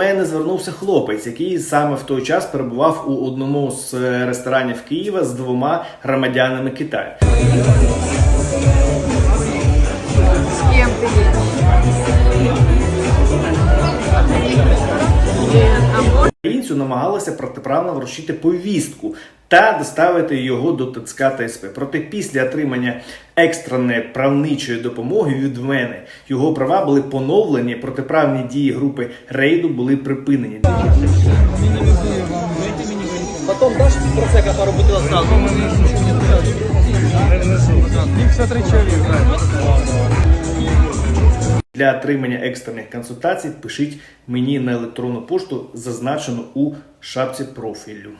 Мене звернувся хлопець, який саме в той час перебував у одному з е, ресторанів Києва з двома громадянами Китаю. Українцю намагалися протиправно вручити повістку та доставити його до ТЦК та СП. Проте після отримання екстреної правничої допомоги від мене його права були поновлені, протиправні дії групи рейду були припинені. Потом дашь просека пару бутылок сразу? Для отримання екстрених консультацій пишіть мені на електронну пошту, зазначену у шапці профілю.